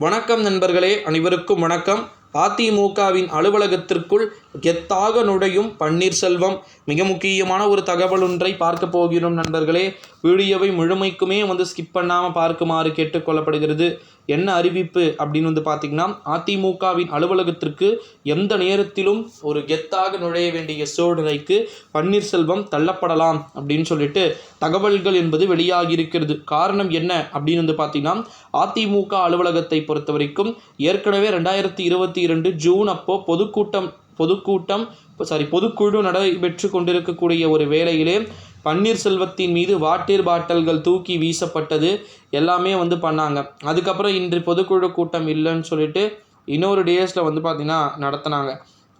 வணக்கம் நண்பர்களே அனைவருக்கும் வணக்கம். அதிமுகவின் அலுவலகத்திற்குள் கெத்தாக நுழையும் பன்னீர்செல்வம். மிக முக்கியமான ஒரு தகவல் ஒன்றை பார்க்க போகிறோம் நண்பர்களே. வீடியோவை முழுமைக்குமே வந்து ஸ்கிப் பண்ணாமல் பார்க்குமாறு கேட்டுக்கொள்ளப்படுகிறது. என்ன அறிவிப்பு அப்படின்னு வந்து பார்த்திங்கன்னா அதிமுகவின் அலுவலகத்திற்கு எந்த நேரத்திலும் ஒரு கெத்தாக நுழைய வேண்டிய சூழ்நிலைக்கு பன்னீர்செல்வம் தள்ளப்படலாம் அப்படின்னு சொல்லிட்டு தகவல்கள் என்பது வெளியாகி இருக்கிறது. காரணம் என்ன அப்படின்னு வந்து பார்த்திங்கன்னா அதிமுக அலுவலகத்தை பொறுத்த வரைக்கும் ஏற்கனவே ரெண்டாயிரத்தி இருபத்தி இரண்டு ஜூன் அப்போ பொதுக்கூட்டம் பொதுக்கூட்டம் சாரி பொதுக்குழு நடைபெற்று கொண்டிருக்கக்கூடிய ஒரு வேளையிலே பன்னீர்செல்வத்தின் மீது வாட்டீர் பாட்டில்கள் தூக்கி வீசப்பட்டது. எல்லாமே வந்து பண்ணாங்க. அதுக்கப்புறம் இன்று பொதுக்குழு கூட்டம் இல்லைன்னு சொல்லிட்டு இன்னொரு டேஸில் வந்து பார்த்திங்கன்னா நடத்தினாங்க.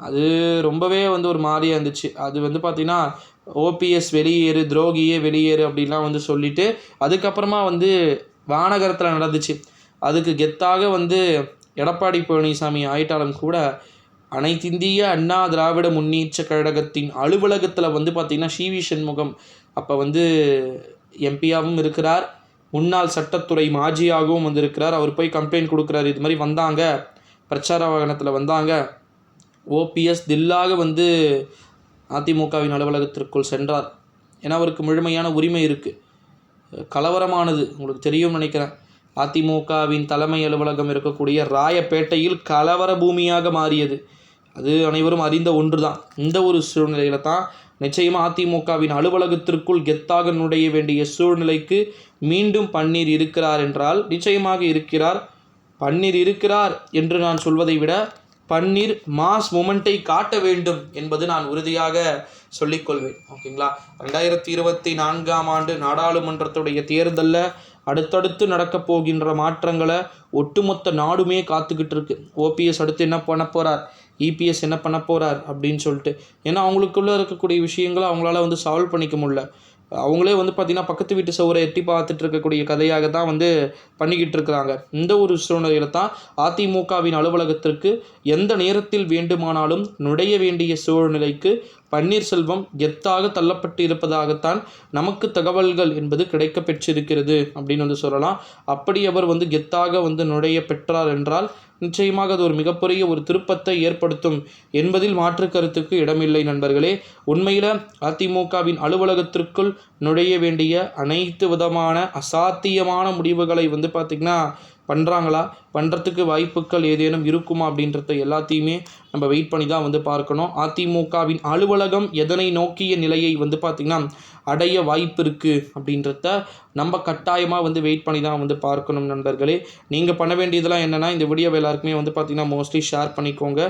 அது ரொம்பவே வந்து ஒரு மாதிரியாக இருந்துச்சு. அது வந்து பார்த்திங்கன்னா ஓபிஎஸ் வெளியேறு துரோகியே வெளியேறு அப்படின்லாம் வந்து சொல்லிவிட்டு அதுக்கப்புறமா வந்து வானகரத்தில் நடந்துச்சு. அதுக்கு கெத்தாக வந்து எடப்பாடி பழனிசாமி ஆயிட்டாலும் கூட அனைத்திந்திய அண்ணா திராவிட முன்னேற்ற கழகத்தின் அலுவலகத்தில் வந்து பார்த்திங்கன்னா சிவி சண்முகம் அப்போ வந்து எம்பியாகவும் இருக்கிறார். முன்னாள் சட்டத்துறை மாஜியாகவும் வந்திருக்கிறார் அவர் போய் கம்ப்ளைண்ட் கொடுக்குறாரு. இது மாதிரி வந்தாங்க. பிரச்சார வாகனத்தில் வந்தாங்க. ஓபிஎஸ் தில்லாக வந்து அதிமுகவின் அலுவலகத்திற்குள் சென்றார். ஏன்னா அவருக்கு முழுமையான உரிமை இருக்குது கலவரமானது உங்களுக்கு தெரியும் நினைக்கிறேன். அதிமுகவின் தலைமை அலுவலகம் இருக்கக்கூடிய ராயப்பேட்டையில் கலவர பூமியாக மாறியது. அது அனைவரும் அறிந்த ஒன்று தான் இந்த ஒரு சூழ்நிலையில் தான் நிச்சயமாக அதிமுகவின் அலுவலகத்திற்குள் கெத்தாக நுழைய வேண்டிய சூழ்நிலைக்கு மீண்டும் பன்னீர் இருக்கிறார் என்றால் நிச்சயமாக இருக்கிறார். பன்னீர் இருக்கிறார் என்று நான் சொல்வதை விட பன்னீர் மாஸ் மொமெண்ட்டை காட்ட வேண்டும் என்பது நான் உறுதியாக சொல்லிக்கொள்வேன். ஓகேங்களா? ரெண்டாயிரத்தி இருபத்தி நான்காம் ஆண்டு நாடாளுமன்றத்துடைய தேர்தலில் அடுத்தடுத்து நடக்கப் போகின்ற மாற்றங்களை ஒட்டுமொத்த நாடுமே காத்துக்கிட்டு இருக்கு. ஓபிஎஸ் அடுத்து என்ன பண்ண போகிறார் இபிஎஸ் என்ன பண்ண போகிறார் அப்படின்னு சொல்லிட்டு. ஏன்னா அவங்களுக்குள்ளே இருக்கக்கூடிய விஷயங்களை அவங்களால வந்து சால்வ் பண்ணிக்க முடியல. அவங்களே வந்து பார்த்திங்கன்னா பக்கத்து வீட்டு சவுரை எட்டி பார்த்துட்டு இருக்கக்கூடிய கதையாக தான் வந்து பண்ணிக்கிட்டு இருக்கிறாங்க. இந்த ஒரு சூழ்நிலையில தான் அதிமுகவின் அலுவலகத்திற்கு எந்த நேரத்தில் வேண்டுமானாலும் நுழைய வேண்டிய சூழ்நிலைக்கு பன்னீர்செல்வம் கெத்தாக தள்ளப்பட்டு இருப்பதாகத்தான் நமக்கு தகவல்கள் என்பது கிடைக்க பெற்றிருக்கிறது அப்படின்னு வந்து சொல்லலாம். அப்படி அவர் வந்து கெத்தாக வந்து நுழைய பெற்றார் என்றால் நிச்சயமாக அது ஒரு மிகப்பெரிய ஒரு திருப்பத்தை ஏற்படுத்தும் என்பதில் மாற்று கருத்துக்கு இடமில்லை நண்பர்களே. உண்மையில் அதிமுகவின் அலுவலகத்திற்குள் நுழைய வேண்டிய அனைத்து விதமான அசாத்தியமான முடிவுகளை வந்து பார்த்திங்கன்னா பண்ணுறாங்களா பண்ணுறதுக்கு வாய்ப்புகள் ஏதேனும் இருக்குமா அப்படின்றத எல்லாத்தையுமே நம்ம வெயிட் பண்ணி தான் வந்து பார்க்கணும். அதிமுகவின் அலுவலகம் எதனை நோக்கிய நிலையை வந்து பார்த்திங்கன்னா அடைய வாய்ப்பு இருக்குது அப்படின்றத நம்ம கட்டாயமாக வந்து வெயிட் பண்ணி தான் வந்து பார்க்கணும் நண்பர்களே. நீங்கள் பண்ண வேண்டியதெல்லாம் என்னென்னா இந்த வீடியோ எல்லாருக்குமே வந்து பார்த்திங்கன்னா மோஸ்ட்லி ஷேர் பண்ணிக்கோங்க.